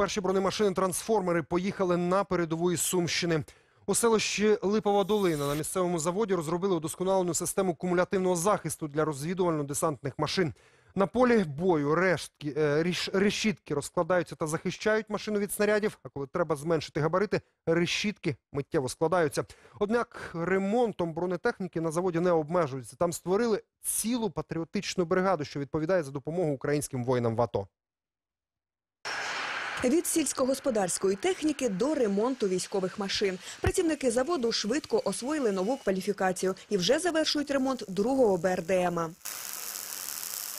Перші бронемашини-трансформери поїхали на передову із Сумщини. У селищі Липова Долина на місцевому заводі розробили удосконалену систему кумулятивного захисту для розвідувально-десантних машин. На полі бою рештки, е, ріш- решітки розкладаються та захищають машину від снарядів, а коли треба зменшити габарити, решітки миттєво складаються. Однак ремонтом бронетехніки на заводі не обмежуються. Там створили цілу патріотичну бригаду, що відповідає за допомогу українським воїнам в АТО. Від сільськогосподарської техніки до ремонту військових машин. Працівники заводу швидко освоїли нову кваліфікацію і вже завершують ремонт другого БРДМа.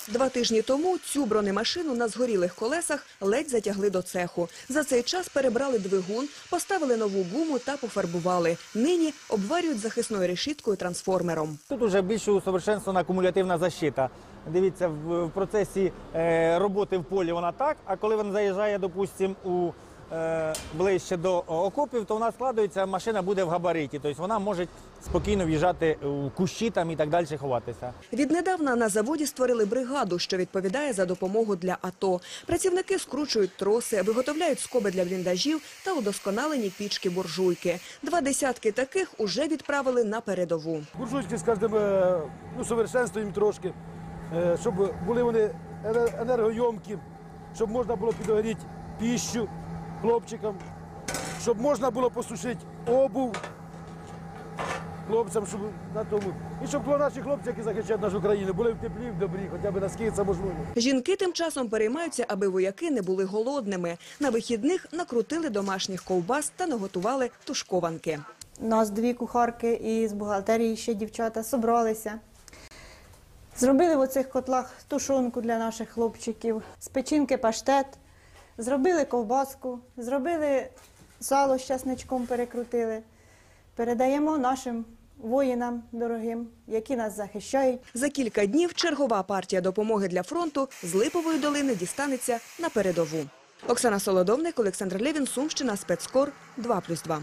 Два тижні тому цю бронемашину на згорілих колесах ледь затягли до цеху. За цей час перебрали двигун, поставили нову гуму та пофарбували. Нині обварюють захисною решіткою трансформером. Тут вже більш усовершенствована кумулятивна защита. Дивіться, в, в процесі е, роботи в полі вона так, а коли вона заїжджає, допустимо, у е, ближче до окопів, то вона складується, машина буде в габариті. Тобто вона може спокійно в'їжджати у кущі там і так далі ховатися. Віднедавна на заводі створили бригаду, що відповідає за допомогу для АТО. Працівники скручують троси, виготовляють скоби для бліндажів та удосконалені пічки-буржуйки. Два десятки таких уже відправили на передову. Буржуйки з кожним е, ну, совершенствуємо трошки, щоб були вони ене- енергойомкі, щоб можна було підогріти піщу хлопчикам, щоб можна було посушити обув хлопцям, щоб на тому. І щоб наші хлопці, які захищають нашу країну, були в теплі, в добрі, хоча б наскільки це можливо. Жінки тим часом переймаються, аби вояки не були голодними. На вихідних накрутили домашніх ковбас та наготували тушкованки. У нас дві кухарки і з бухгалтерії ще дівчата зібралися. Зробили в оцих котлах тушонку для наших хлопчиків, з печінки паштет, зробили ковбаску, зробили сало з часничком перекрутили. Передаємо нашим воїнам дорогим, які нас захищають. За кілька днів чергова партія допомоги для фронту з Липової долини дістанеться на передову. Оксана Солодовник, Олександр Левін, Сумщина, спецкор 2+,2.